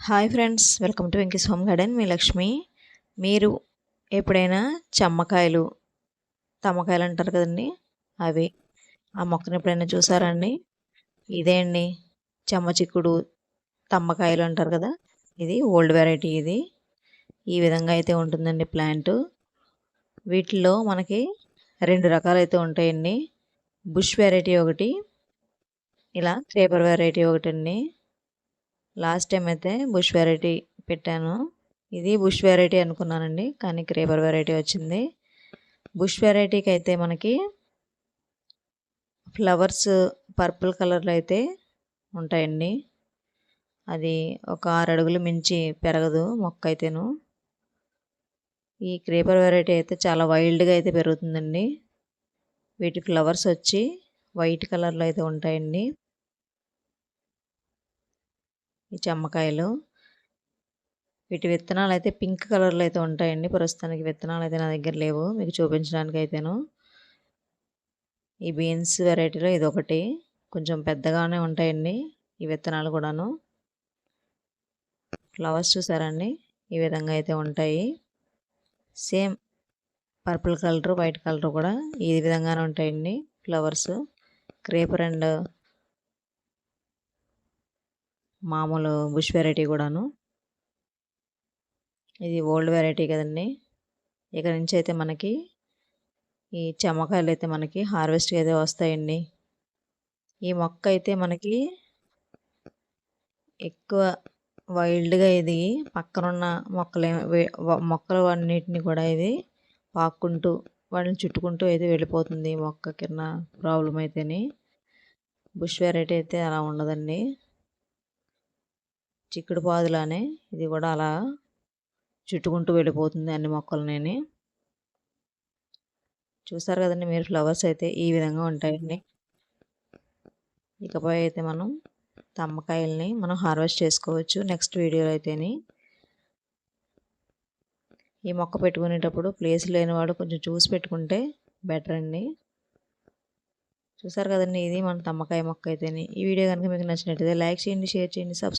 Hi friends welcome to Venky's home garden. మీ లక్ష్మి మీరు ఎప్పుడైనా చెమ్మకాయలు తమ్మకాయలు అంటారు కదండి అవి ఆ మొక్కను ఎప్పుడైనా చూసారండి ఇదే అండి చెమ్మ చిక్కుడు తమ్మకాయలు అంటారు కదా ఇది ఓల్డ్ వెరైటీ ఇది. ఈ విధంగా అయితే ఉంటుందండి ప్లాంట్. వీటిలో మనకి రెండు రకాలైతే ఉంటాయండి. బుష్ వెరైటీ ఒకటి ఇలా క్రేపర్ వెరైటీ ఒకటి అండి లాస్ట్ టైం అయితే బుష్ వెరైటీ పెట్టాను. ఇది బుష్ వెరైటీ అనుకున్నానండి కానీ క్రేపర్ వెరైటీ వచ్చింది. బుష్ వెరైటీకి అయితే మనకి ఫ్లవర్స్ పర్పుల్ కలర్లో అయితే ఉంటాయండి. అది ఒక ఆరు అడుగులు మించి పెరగదు మొక్క అయితేను. ఈ క్రేపర్ వెరైటీ అయితే చాలా వైల్డ్గా అయితే పెరుగుతుందండి. వీటి ఫ్లవర్స్ వచ్చి వైట్ కలర్లో అయితే ఉంటాయండి. ఈ చెమ్మకాయలు. వీటి విత్తనాలు అయితే పింక్ కలర్లో అయితే ఉంటాయండి. ప్రస్తుతానికి విత్తనాలు అయితే నా దగ్గర లేవు. మీకు చూపించడానికి అయితేను ఈ బీన్స్ వెరైటీలో ఇది ఒకటి కొంచెం పెద్దగానే ఉంటాయండి ఈ విత్తనాలు కూడాను. ఫ్లవర్స్ చూసారండి? ఈ విధంగా అయితే ఉంటాయి. Same purple colour white colour కూడా ఈ విధంగానే ఉంటాయండి ఫ్లవర్స్. క్రేపర్ అండ్ మామూలు బుష్ వెరైటీ కూడాను. ఇది ఓల్డ్ వెరైటీ కదండి. ఇక్కడ నుంచి అయితే మనకి ఈ చెమ్మకాయలు అయితే మనకి హార్వెస్ట్కి అయితే వస్తాయండి. ఈ మొక్క అయితే మనకి ఎక్కువ వైల్డ్గా ఇది పక్కనున్న మొక్కలు మొక్కలు అన్నిటిని కూడా ఇది పాక్కుంటూ వాటిని చుట్టుకుంటూ అయితే వెళ్ళిపోతుంది మొక్క కింద ప్రాబ్లం అయితేని. బుష్ వెరైటీ అయితే అలా ఉండదండి. చిక్కుడు పాదులానే ఇది కూడా అలా చుట్టుకుంటూ వెళ్ళిపోతుంది అన్ని మొక్కలనేని. చూసారు కదండి మీరు ఫ్లవర్స్ అయితే ఈ విధంగా ఉంటాయండి. ఇకపై అయితే మనం తమ్మకాయల్ని మనం హార్వెస్ట్ చేసుకోవచ్చు నెక్స్ట్ వీడియోలో అయితేని. ఈ మొక్క పెట్టుకునేటప్పుడు ప్లేస్ లేనివాడు కొంచెం చూసి పెట్టుకుంటే బెటర్ అండి. చూసారు కదండి ఇది మన తమ్మకాయ మొక్క అయితేని. ఈ వీడియో కనుక మీకు నచ్చినట్టయితే లైక్ చేయండి షేర్ చేయండి సబ్స్క్రైబ్